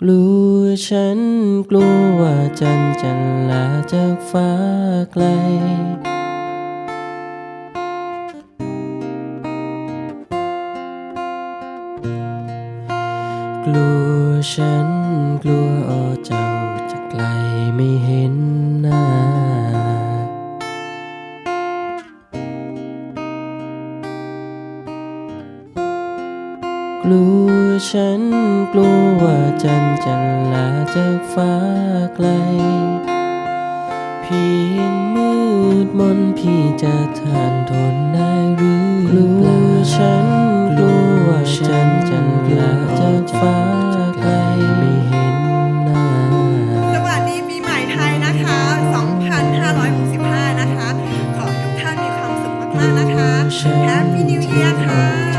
กลัวฉันกลัวว่าจันทร์จะลาจากฟ้าไกล กลัวฉันกลัวโอ้เจ้าจะไกลไม่เห็น กลัวฉันกลัวว่าจันทร์จะลาจากฟ้าไกล เพียงมืดมนพี่จะทานทนได้หรือกลัวฉันกลัวว่าจันทร์จะลาจากฟ้าไกลไม่เห็นหน้าสวัสดีปีใหม่ไทยนะคะ 2565 นะคะ ขอให้ทุกท่านมีความสุขมากๆนะคะ Happy New Year ค่ะ